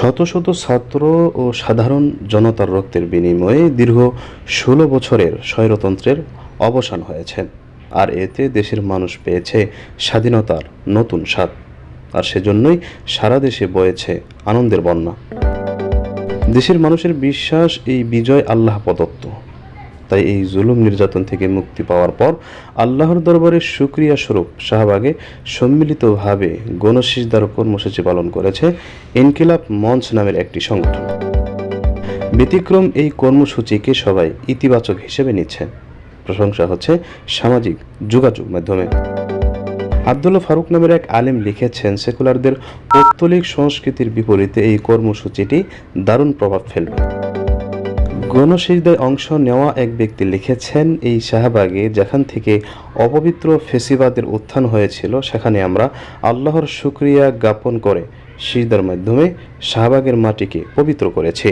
শত শত ছাত্র ও সাধারণ জনতার রক্তের বিনিময়ে দীর্ঘ ষোলো বছরের স্বৈরতন্ত্রের অবসান হয়েছে। আর এতে দেশের মানুষ পেয়েছে স্বাধীনতার নতুন স্বাদ। আর সেজন্যই সারা দেশে বয়েছে আনন্দের বন্যা। দেশের মানুষের বিশ্বাস এই বিজয় আল্লাহ প্রদত্ত। তাই এই জুলুম নির্যাতন থেকে মুক্তি পাওয়ার পর আল্লাহর দরবারে সুক্রিয়া স্বরূপ শাহবাগে সম্মিলিতভাবে গণশিসদার কর্মসূচি পালন করেছে ইনকিলাব মঞ্চ নামের একটি সংগঠন। ব্যতিক্রম এই কর্মসূচিকে সবাই ইতিবাচক হিসেবে নিচ্ছে। প্রশংসা হচ্ছে সামাজিক যোগাযোগ মাধ্যমে। আবদুল্লাহ ফারুক নামের এক আলেম লিখেছেন, সেকুলারদের পৌত্তলিক সংস্কৃতির বিপরীতে এই কর্মসূচিটি দারুণ প্রভাব ফেলবে। গণশিরদায় অংশ নেওয়া এক ব্যক্তি লিখেছেন, এই শাহবাগে যেখান থেকে অপবিত্র ফেসিবাদের উত্থান হয়েছিল, সেখানে আমরা আল্লাহর শুক্রিয়া জ্ঞাপন করে সিজদার মাধ্যমে শাহবাগের মাটিকে পবিত্র করেছি।